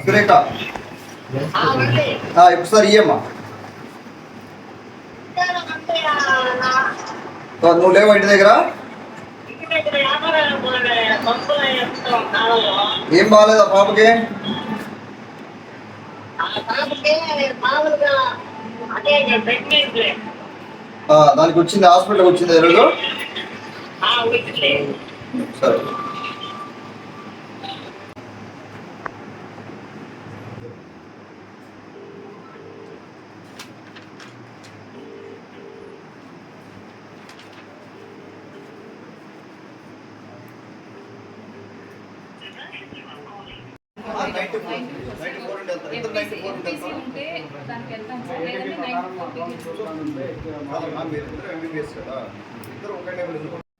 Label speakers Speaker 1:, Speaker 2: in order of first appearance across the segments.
Speaker 1: సురేఖ ఒకసారి ఇయ్యమ్మా. నువ్వు లేవా ఇంటి దగ్గర? ఏం బాగాలేదా పాపకి? దానికి వచ్చింది హాస్పిటల్కి వచ్చింది ఈరోజు సరే.
Speaker 2: ఉంటే దానికి వెళ్తాం సార్ లేదంటే అది వాళ్ళు డబ్బులు ఎల్టీ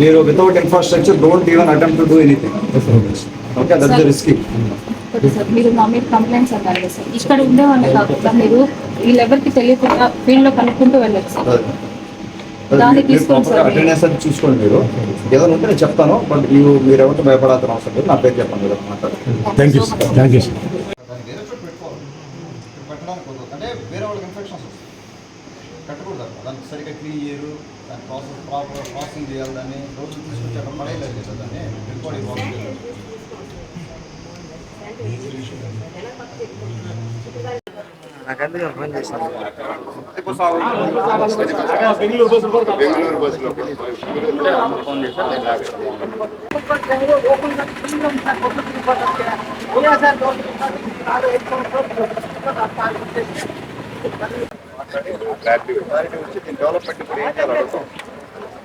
Speaker 1: మీరు without infrastructure don't even attempt to do anything okay that the risky
Speaker 2: మీరు మా మీద కంప్లైంట్స్ అన్నారు కదా సార్ ఇక్కడ ఉండే వాళ్ళు కాకుండా మీరు వీళ్ళెవరికి తెలియకుండా ఫీల్డ్లో కనుక్కుంటూ వెళ్ళచ్చు సార్.
Speaker 1: అటెండెన్స్ అది చూసుకోండి మీరు. ఏదైనా ఉంటే నేను చెప్తాను బట్ మీరు మీరు ఎవరితో భయపడాల్సిన అవసరం లేదు. నా పేరు చెప్పండి కదా మాట్లాడండి.
Speaker 3: Thank you sir thank you sir
Speaker 1: దానికి వేరే చోట పెట్టుకోవాలి. ఇక్కడ పెట్టడానికి కుదరదు అంటే వేరే వాళ్ళకి ఇన్ఫెక్షన్స్ వస్తాయి. కట్టకూడదు అక్కడ దానికి సరిగ్గా క్లీన్ చేయరు దాని ప్రాసెస్ ప్రాపర్ ప్రాసెసింగ్ చేయాలి దాన్ని రోజు తీసుకొచ్చి అక్కడ పడేయలేదు కదా దాన్ని. రికార్డింగ్ ప్రాసెస్ చేయాలి డెవలప్మెంట్ ఇప్పుడు ఏం చేయాలి అడుగుతాం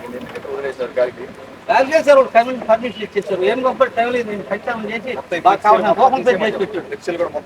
Speaker 1: నేను ఎందుకంటే వదిలేశారు గారికి
Speaker 4: బ్యాగ్ చేశారు పర్మిషన్ ఇచ్చేసారు ఏం గొప్ప టైం లేదు నేను ఖచ్చితంగా చేసి
Speaker 1: మొత్తం